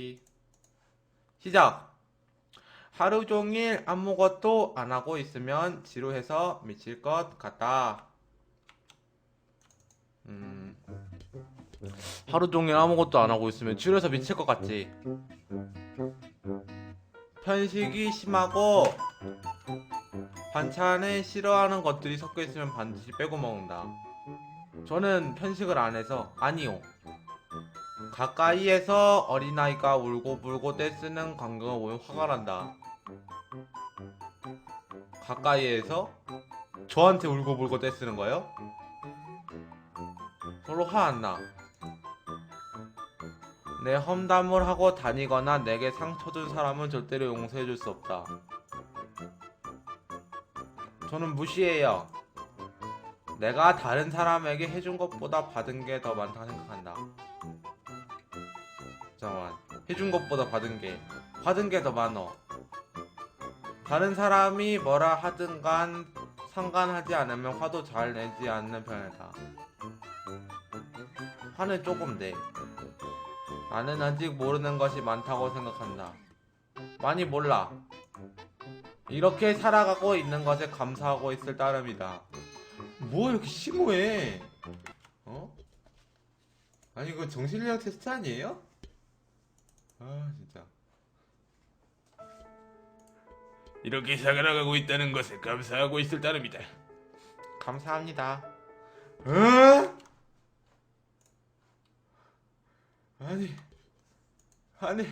보기 시작 하루 종일 아무것도 안 하고 있으면 지루해서 미칠 것 같다 음 하루 종일 아무것도 안 하고 있으면 지루해서 미칠 것 같지 편식이 심하고 반찬에 싫어하는 것들이 섞여 있으면 반드시 빼고 먹는다. 저는 편식을 안 해서 아니요. 가까이에서 어린아이가 울고불고 떼쓰는 광경을 보면 화가 난다. 가까이에서 저한테 울고불고 떼쓰는 거요? 별로 화 안 나. 내 험담을 하고 다니거나 내게 상처 준 사람은 절대로 용서해 줄 수 없다. 저는 무시해요. 내가 다른 사람에게 해준 것보다 받은 게 더 많다 생각한다. 잠깐만. 해준 것보다 받은 게, 받은 게 더 많어. 다른 사람이 뭐라 하든 간 상관하지 않으면 화도 잘 내지 않는 편이다. 화는 조금 내. 나는 아직 모르는 것이 많다고 생각한다. 많이 몰라. 이렇게 살아가고 있는 것에 감사하고 있을 따름이다. 뭐 이렇게 심오해? 어? 아니 이거 정신력 테스트 아니에요? 아 진짜. 이렇게 살아가고 있다는 것에 감사하고 있을 따름이다. 감사합니다. 어? 아니 아니